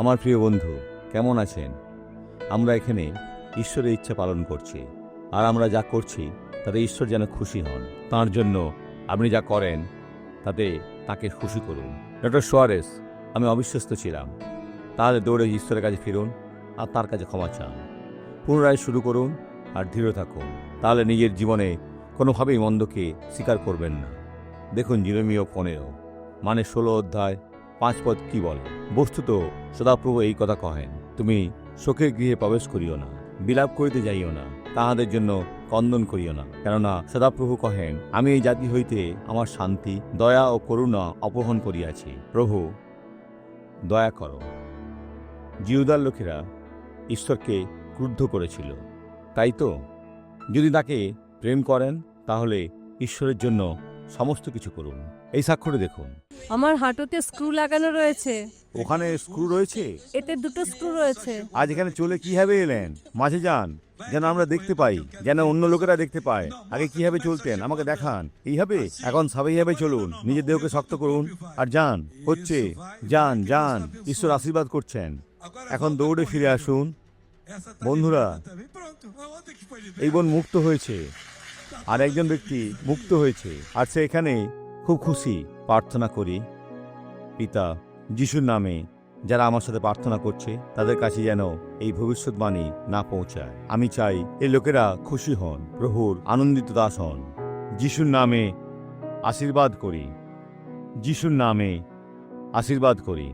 আমার প্রিয় বন্ধু, কেমন আছেন? আমরা এখানে ঈশ্বরের ইচ্ছা পালন করছি, আর আমরা যা করছি তাতে ঈশ্বর যেন খুশি হন। তার জন্য আপনি যা করেন তাতে তাকে খুশি করুন। ডক্টর সোয়ারেস, আমি অবিশ্বস্ত ছিলাম। তাহলে দৌড়ে ঈশ্বরের কাছে ফিরুন, আর তার কাছে ক্ষমা চান। পুনরায় শুরু করুন, আর দৃঢ় থাকুন। তাহলে নিজের জীবনে কোনোভাবেই মন্দকে স্বীকার করবেন না। দেখুন, জিরোমিও পনেরো মানে ষোলো অধ্যায় পাঁচ পদ কি বলে? বস্তুত সদাপ্রভু এই কথা কহেন, তুমি শোকের গৃহে প্রবেশ করিও না, বিলাপ করিতে যাইও না, তাহাদের জন্য কন্দন করিও না। কেননা সদাপ্রভু কহেন, আমি এই জাতি হইতে আমার শান্তি, দয়া ও করুণা অপহরণ করিয়াছি। প্রভু, দয়া করো। জিউদার লোকেরা ঈশ্বরকে ক্রুদ্ধ করেছিল। তাই তো? যদি তাকে প্রেম করেন, তাহলে ঈশ্বরের জন্য সমস্ত কিছু করুন। এই স্বাক্ষরে দেখুন। আমার হাঁটুতে স্ক্রু লাগানো রয়েছে। ওখানে স্ক্রু রয়েছে? এতে দুটো স্ক্রু রয়েছে। আজ এখানে চলে কীভাবে এলেন? মাঝে যান যেন আমরা দেখতে পাই যেন অন্য লোকেরা দেখতে পায়। আগে কীভাবে চলতেন? আমাকে দেখান। এইভাবে? এখন স্বাভাবিকভাবে চলুন। নিজের দেহকে শক্ত করুন। আর যান হচ্ছে। যান যান। ঈশ্বর আশীর্বাদ করছেন। এখন দৌড়ে ফিরে আসুন। বন্ধুরা এই বোন মুক্ত হয়েছে। আর একজন ব্যক্তি মুক্ত হয়েছে আর সে এখানে খুব খুশি প্রার্থনা করি। পিতা, যিশুর নামে যারা আমার সাথে প্রার্থনা করছে, তাদের কাছে যেন এই ভবিষ্যৎবাণী না পৌঁছায়। আমি চাই এই লোকেরা খুশি হন, প্রভুর আনন্দিত দাস হন। যিশুর নামে আশীর্বাদ করি। যিশুর নামে আশীর্বাদ করি।